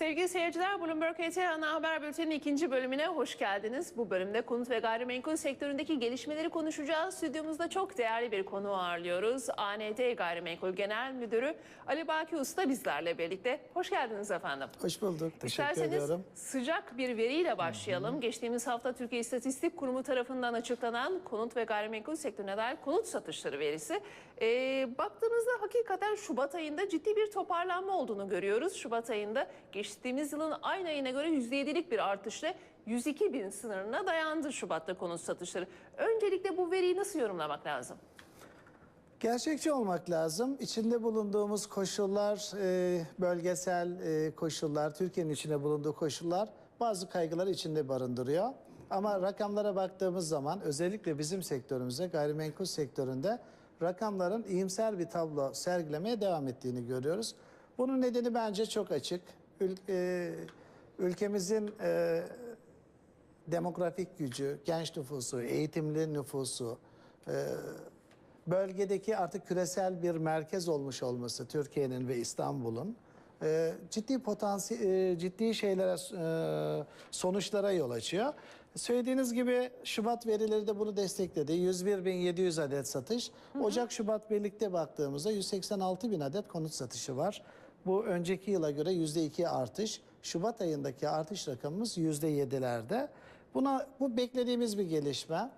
Sevgili seyirciler, Bloomberg HT Ana Haber Bülteni'nin ikinci bölümüne hoş geldiniz. Bu bölümde konut ve gayrimenkul sektöründeki gelişmeleri konuşacağız. Stüdyomuzda çok değerli bir konu ağırlıyoruz. ANT Gayrimenkul Genel Müdürü Ali Baki Usta bizlerle birlikte. Hoş geldiniz efendim. Hoş bulduk. Teşekkür İsterseniz ediyorum. sıcak bir veriyle başlayalım. Geçtiğimiz hafta Türkiye İstatistik Kurumu tarafından açıklanan konut ve gayrimenkul sektörüne dair konut satışları verisi. Ee, baktığımızda hakikaten Şubat ayında ciddi bir toparlanma olduğunu görüyoruz. Şubat ayında geçtiğimiz yılın aynı ayına göre %7'lik bir artışla 102 bin sınırına dayandı Şubat'ta konut satışları. Öncelikle bu veriyi nasıl yorumlamak lazım? Gerçekçi olmak lazım. İçinde bulunduğumuz koşullar, e, bölgesel e, koşullar, Türkiye'nin içinde bulunduğu koşullar bazı kaygıları içinde barındırıyor. Ama rakamlara baktığımız zaman özellikle bizim sektörümüzde, gayrimenkul sektöründe rakamların iyimser bir tablo sergilemeye devam ettiğini görüyoruz. Bunun nedeni bence çok açık. Ül- e, ülkemizin e, demografik gücü, genç nüfusu, eğitimli nüfusu, e, bölgedeki artık küresel bir merkez olmuş olması Türkiye'nin ve İstanbul'un e, ciddi potansiyel ciddi şeylere e, sonuçlara yol açıyor. Söylediğiniz gibi Şubat verileri de bunu destekledi. 101.700 adet satış. Ocak Şubat birlikte baktığımızda 186 bin adet konut satışı var. Bu önceki yıla göre %2 artış. Şubat ayındaki artış rakamımız %7'lerde. Buna bu beklediğimiz bir gelişme.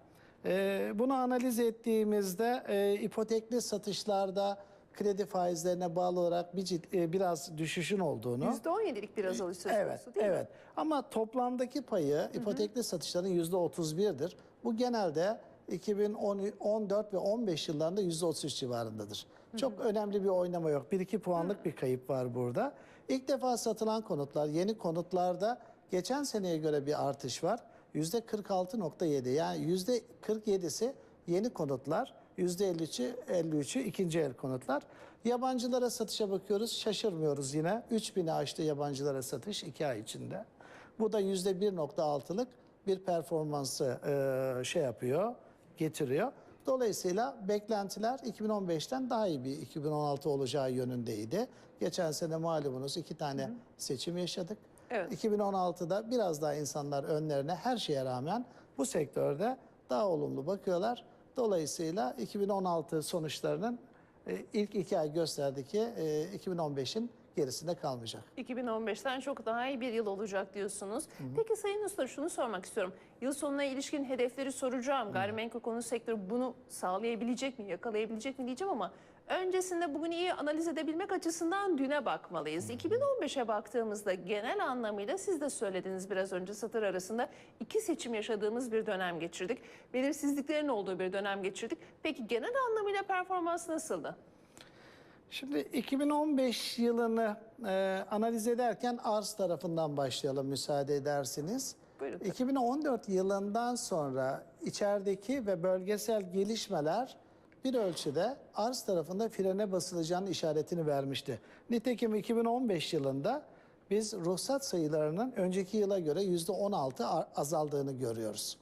Ee, bunu analiz ettiğimizde e, ipotekli satışlarda kredi faizlerine bağlı olarak bir cid- e, biraz düşüşün olduğunu. %17'lik bir azalış söz Evet, konusu değil mi? evet. Ama toplamdaki payı ipotekli satışların yüzde 31'dir. Bu genelde 2014 ve 15 yıllarında yüzde 33 civarındadır. Çok önemli bir oynama yok. 1-2 puanlık bir kayıp var burada. İlk defa satılan konutlar, yeni konutlarda geçen seneye göre bir artış var. Yüzde 46.7 yani yüzde 47'si yeni konutlar, yüzde 53'ü 53'ü ikinci el konutlar. Yabancılara satışa bakıyoruz, şaşırmıyoruz yine. 3000'i aştı yabancılara satış 2 ay içinde. Bu da yüzde 1.6'lık bir performansı e, şey yapıyor, getiriyor. Dolayısıyla beklentiler 2015'ten daha iyi bir 2016 olacağı yönündeydi. Geçen sene malumunuz iki tane seçim yaşadık. Evet. 2016'da biraz daha insanlar önlerine her şeye rağmen bu sektörde daha olumlu bakıyorlar. Dolayısıyla 2016 sonuçlarının e, ilk iki ay gösterdi ki e, 2015'in gerisinde kalmayacak. 2015'ten çok daha iyi bir yıl olacak diyorsunuz. Peki Sayın Usta şunu sormak istiyorum. Yıl sonuna ilişkin hedefleri soracağım. Gayrimenkul konu sektörü bunu sağlayabilecek mi, yakalayabilecek mi diyeceğim ama öncesinde bugün iyi analiz edebilmek açısından düne bakmalıyız. 2015'e baktığımızda genel anlamıyla siz de söylediniz biraz önce satır arasında iki seçim yaşadığımız bir dönem geçirdik. Belirsizliklerin olduğu bir dönem geçirdik. Peki genel anlamıyla performans nasıldı? Şimdi 2015 yılını e, analiz ederken arz tarafından başlayalım müsaade edersiniz. Buyurun. 2014 yılından sonra içerideki ve bölgesel gelişmeler bir ölçüde arz tarafında frene basılacağının işaretini vermişti. Nitekim 2015 yılında biz ruhsat sayılarının önceki yıla göre %16 ar- azaldığını görüyoruz.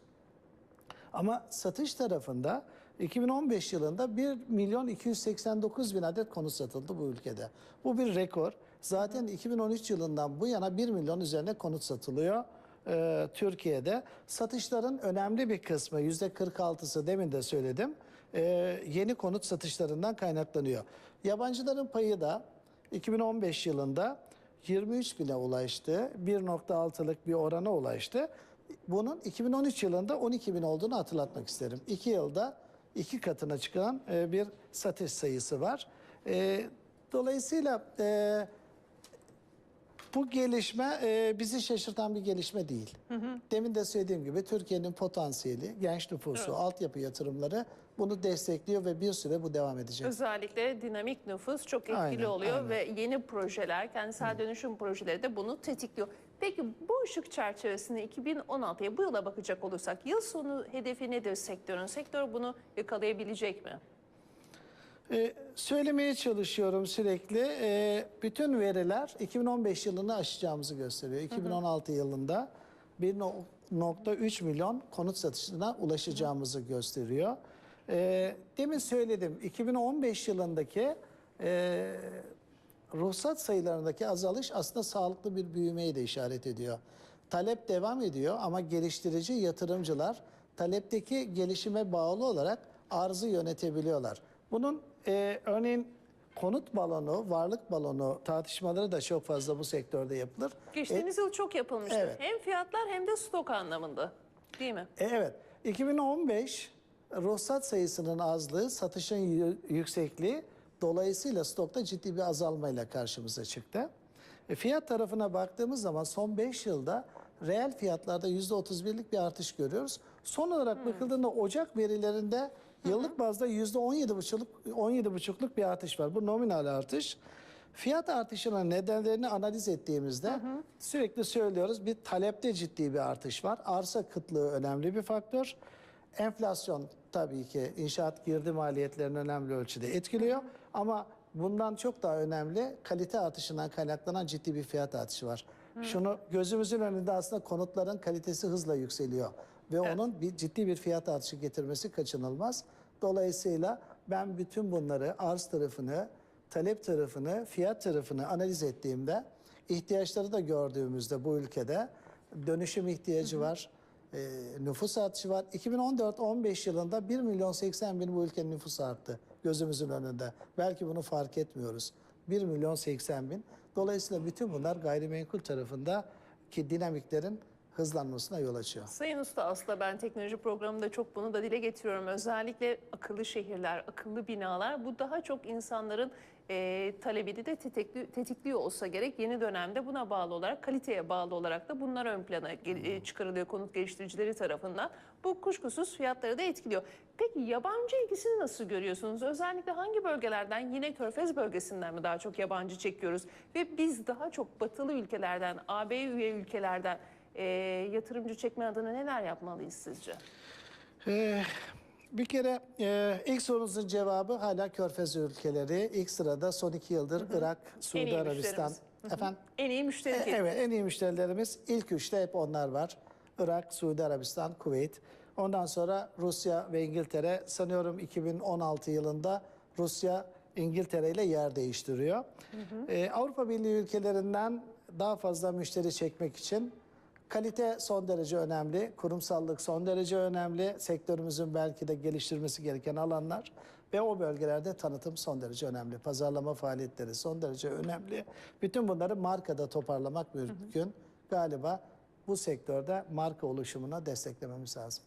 Ama satış tarafında 2015 yılında 1 milyon 289 bin adet konut satıldı bu ülkede. Bu bir rekor. Zaten 2013 yılından bu yana 1 milyon üzerine konut satılıyor e, Türkiye'de. Satışların önemli bir kısmı %46'sı demin de söyledim e, yeni konut satışlarından kaynaklanıyor. Yabancıların payı da 2015 yılında 23 bine ulaştı. 1.6'lık bir orana ulaştı. Bunun 2013 yılında 12 bin olduğunu hatırlatmak isterim. 2 yılda iki katına çıkan e, bir satış sayısı var. E, dolayısıyla e, bu gelişme e, bizi şaşırtan bir gelişme değil. Demin de söylediğim gibi Türkiye'nin potansiyeli, genç nüfusu, altyapı yatırımları bunu destekliyor ve bir süre bu devam edecek. Özellikle dinamik nüfus çok etkili Aynen, oluyor aynen. ve yeni projeler, kentsel dönüşüm projeleri de bunu tetikliyor. Peki bu ışık çerçevesinde 2016'ya bu yıla bakacak olursak yıl sonu hedefi nedir sektörün? Sektör bunu yakalayabilecek mi? Ee, söylemeye çalışıyorum sürekli. Ee, bütün veriler 2015 yılını aşacağımızı gösteriyor. 2016 yılında 1.3 milyon konut satışına ulaşacağımızı gösteriyor. Ee, demin söyledim 2015 yılındaki e, ruhsat sayılarındaki azalış aslında sağlıklı bir büyümeye de işaret ediyor. Talep devam ediyor ama geliştirici yatırımcılar talepteki gelişime bağlı olarak arzı yönetebiliyorlar. Bunun e, örneğin konut balonu, varlık balonu tartışmaları da çok fazla bu sektörde yapılır. Geçtiğimiz yıl çok yapılmıştı. evet. Hem fiyatlar hem de stok anlamında. Değil mi? E, Evet. 2015 ruhsat sayısının azlığı, satışın yü- yüksekliği dolayısıyla stokta ciddi bir azalmayla karşımıza çıktı. E, fiyat tarafına baktığımız zaman son 5 yılda reel fiyatlarda %31'lik bir artış görüyoruz. Son olarak bakıldığında Ocak verilerinde yıllık bazda %17,5'luk 17,5'luk bir artış var. Bu nominal artış. Fiyat artışının nedenlerini analiz ettiğimizde sürekli söylüyoruz bir talepte ciddi bir artış var. Arsa kıtlığı önemli bir faktör. Enflasyon tabii ki inşaat girdi maliyetlerini önemli ölçüde etkiliyor. Ama bundan çok daha önemli kalite artışından kaynaklanan ciddi bir fiyat artışı var. Şunu gözümüzün önünde aslında konutların kalitesi hızla yükseliyor. Ve onun bir ciddi bir fiyat artışı getirmesi kaçınılmaz. Dolayısıyla ben bütün bunları arz tarafını, talep tarafını, fiyat tarafını analiz ettiğimde ihtiyaçları da gördüğümüzde bu ülkede dönüşüm ihtiyacı var, e, nüfus artışı var. 2014-15 yılında 1 milyon 80 bin bu ülkenin nüfusu arttı gözümüzün önünde. Belki bunu fark etmiyoruz. 1 milyon 80 bin. Dolayısıyla bütün bunlar gayrimenkul tarafında ki dinamiklerin hızlanmasına yol açıyor. Sayın Usta aslında ben teknoloji programında çok bunu da dile getiriyorum. Özellikle akıllı şehirler, akıllı binalar bu daha çok insanların e, talebini de tetikli, tetikliyor olsa gerek. Yeni dönemde buna bağlı olarak, kaliteye bağlı olarak da bunlar ön plana e, çıkarılıyor konut geliştiricileri tarafından. Bu kuşkusuz fiyatları da etkiliyor. Peki yabancı ilgisini nasıl görüyorsunuz? Özellikle hangi bölgelerden? Yine Körfez bölgesinden mi daha çok yabancı çekiyoruz? Ve biz daha çok batılı ülkelerden, AB üye ülkelerden e, yatırımcı çekme adına neler yapmalıyız sizce? Ee, bir kere e, ilk sorunuzun cevabı hala Körfez ülkeleri. İlk sırada son iki yıldır Irak, Suudi Arabistan. Efendim? En iyi müşteri E. Evet en iyi müşterilerimiz ilk üçte hep onlar var. Irak, Suudi Arabistan, Kuveyt. Ondan sonra Rusya ve İngiltere. Sanıyorum 2016 yılında Rusya İngiltere ile yer değiştiriyor. E, Avrupa Birliği ülkelerinden daha fazla müşteri çekmek için kalite son derece önemli, kurumsallık son derece önemli. Sektörümüzün belki de geliştirmesi gereken alanlar ve o bölgelerde tanıtım son derece önemli. Pazarlama faaliyetleri son derece önemli. Bütün bunları markada toparlamak mümkün. Galiba bu sektörde marka oluşumuna desteklememiz lazım.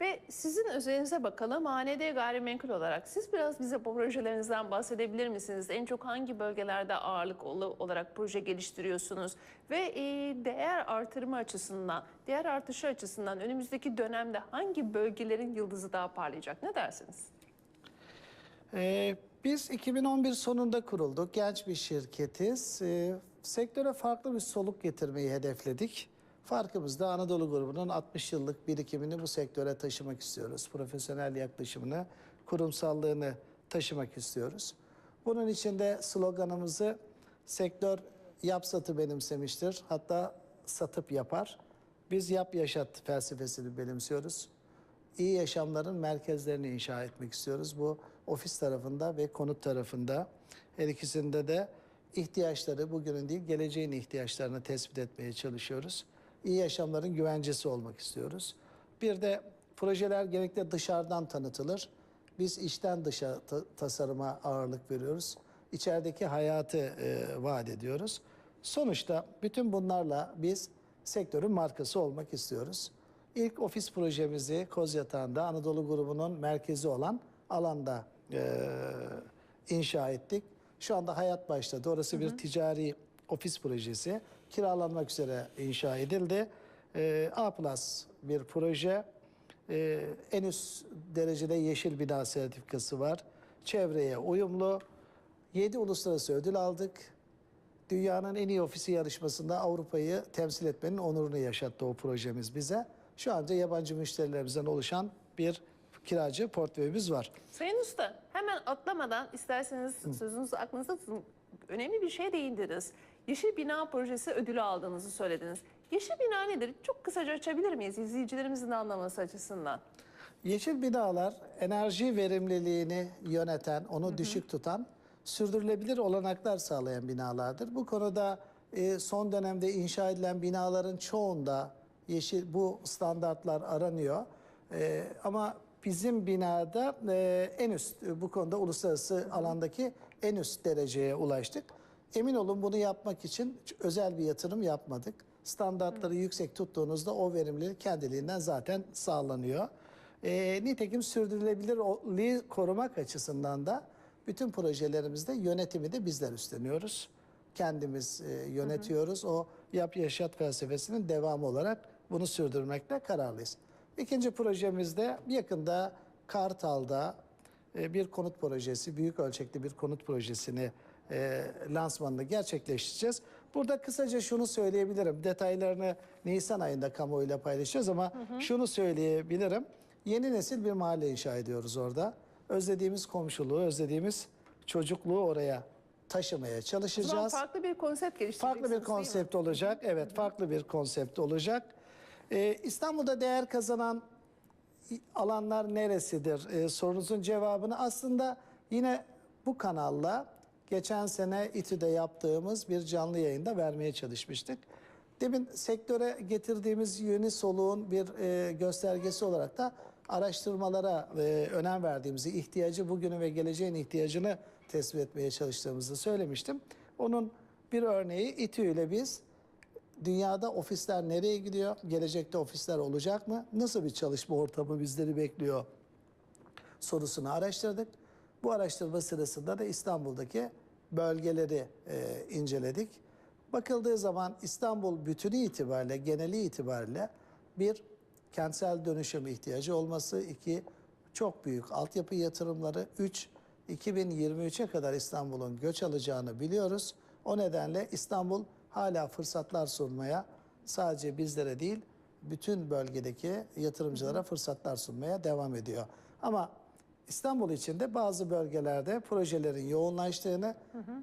Ve sizin özelinize bakalım. AND gayrimenkul olarak siz biraz bize projelerinizden bahsedebilir misiniz? En çok hangi bölgelerde ağırlıklı olarak proje geliştiriyorsunuz? Ve e, değer artırımı açısından, değer artışı açısından önümüzdeki dönemde hangi bölgelerin yıldızı daha parlayacak? Ne dersiniz? Ee, biz 2011 sonunda kurulduk. Genç bir şirketiz. Ee, sektöre farklı bir soluk getirmeyi hedefledik. Farkımız da Anadolu grubunun 60 yıllık birikimini bu sektöre taşımak istiyoruz. Profesyonel yaklaşımını, kurumsallığını taşımak istiyoruz. Bunun için de sloganımızı sektör yap satı benimsemiştir. Hatta satıp yapar. Biz yap yaşat felsefesini benimsiyoruz iyi yaşamların merkezlerini inşa etmek istiyoruz. Bu ofis tarafında ve konut tarafında. Her ikisinde de ihtiyaçları bugünün değil geleceğin ihtiyaçlarını tespit etmeye çalışıyoruz. İyi yaşamların güvencesi olmak istiyoruz. Bir de projeler genellikle dışarıdan tanıtılır. Biz içten dışa ta- tasarıma ağırlık veriyoruz. İçerideki hayatı e, vaat ediyoruz. Sonuçta bütün bunlarla biz sektörün markası olmak istiyoruz. İlk ofis projemizi Kozyatağı'nda Anadolu grubunun merkezi olan alanda e, inşa ettik. Şu anda hayat başladı. Orası bir ticari ofis projesi. Kiralanmak üzere inşa edildi. E, A plus bir proje. E, en üst derecede yeşil bina sertifikası var. Çevreye uyumlu. 7 uluslararası ödül aldık. Dünyanın en iyi ofisi yarışmasında Avrupa'yı temsil etmenin onurunu yaşattı o projemiz bize. Şu anda yabancı müşterilerimizden oluşan bir kiracı portföyümüz var. Sayın Usta hemen atlamadan isterseniz sözünüzü aklınızda tutun. Önemli bir şey değindiniz. Yeşil Bina Projesi ödülü aldığınızı söylediniz. Yeşil Bina nedir? Çok kısaca açabilir miyiz izleyicilerimizin de anlaması açısından? Yeşil binalar enerji verimliliğini yöneten, onu düşük tutan sürdürülebilir olanaklar sağlayan binalardır. Bu konuda e, son dönemde inşa edilen binaların çoğunda yeşil bu standartlar aranıyor. E, ama bizim binada e, en üst bu konuda uluslararası alandaki en üst dereceye ulaştık. Emin olun bunu yapmak için özel bir yatırım yapmadık. Standartları yüksek tuttuğunuzda o verimlilik kendiliğinden zaten sağlanıyor. E, nitekim sürdürülebilirliği korumak açısından da bütün projelerimizde yönetimi de bizler üstleniyoruz. Kendimiz e, yönetiyoruz. O yap yaşat felsefesinin devamı olarak bunu sürdürmekte kararlıyız. İkinci projemizde yakında Kartal'da e, bir konut projesi, büyük ölçekli bir konut projesini e, lansmanını gerçekleştireceğiz. Burada kısaca şunu söyleyebilirim. Detaylarını Nisan ayında kamuoyuyla paylaşacağız ama şunu söyleyebilirim. Yeni nesil bir mahalle inşa ediyoruz orada. Özlediğimiz komşuluğu, özlediğimiz çocukluğu oraya taşımaya O zaman çalışacağız. farklı bir konsept geliştireceksiniz Farklı bir konsept olacak. Evet, farklı bir konsept olacak. Ee, İstanbul'da değer kazanan alanlar neresidir? Ee, sorunuzun cevabını aslında yine bu kanalla geçen sene İTÜ'de yaptığımız bir canlı yayında vermeye çalışmıştık. Demin sektöre getirdiğimiz yeni soluğun bir e, göstergesi olarak da araştırmalara e, önem verdiğimizi, ihtiyacı bugünün ve geleceğin ihtiyacını tespit etmeye çalıştığımızı söylemiştim. Onun bir örneği İTÜ ile biz Dünyada ofisler nereye gidiyor? Gelecekte ofisler olacak mı? Nasıl bir çalışma ortamı bizleri bekliyor? Sorusunu araştırdık. Bu araştırma sırasında da İstanbul'daki bölgeleri e, inceledik. Bakıldığı zaman İstanbul bütünü itibariyle, geneli itibariyle bir kentsel dönüşüm ihtiyacı olması, iki çok büyük altyapı yatırımları, üç 2023'e kadar İstanbul'un göç alacağını biliyoruz. O nedenle İstanbul hala fırsatlar sunmaya sadece bizlere değil bütün bölgedeki yatırımcılara fırsatlar sunmaya devam ediyor. Ama İstanbul içinde bazı bölgelerde projelerin yoğunlaştığını,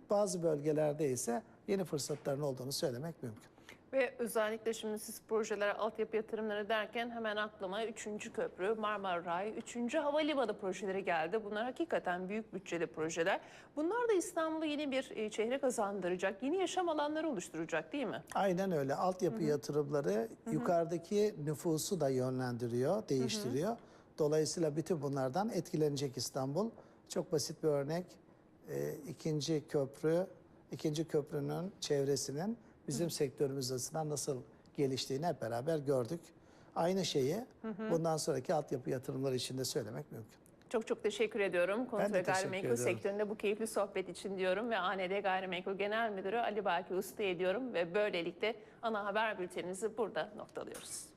bazı bölgelerde ise yeni fırsatların olduğunu söylemek mümkün. Ve özellikle şimdi siz projelere, altyapı yatırımları derken hemen aklıma 3. köprü, Marmara Ray, 3. havalimanı projeleri geldi. Bunlar hakikaten büyük bütçeli projeler. Bunlar da İstanbul'a yeni bir e, çehre kazandıracak, yeni yaşam alanları oluşturacak değil mi? Aynen öyle. Altyapı yatırımları yukarıdaki nüfusu da yönlendiriyor, değiştiriyor. Dolayısıyla bütün bunlardan etkilenecek İstanbul. Çok basit bir örnek. Ee, ikinci köprü, ikinci köprünün çevresinin bizim sektörümüz açısından nasıl geliştiğini hep beraber gördük. Aynı şeyi bundan sonraki altyapı yatırımları için de söylemek mümkün. Çok çok teşekkür ediyorum. Konut ve gayrimenkul ediyorum. sektöründe bu keyifli sohbet için diyorum ve AND Gayrimenkul Genel Müdürü Ali Baki Usta'ya diyorum ve böylelikle ana haber bültenimizi burada noktalıyoruz.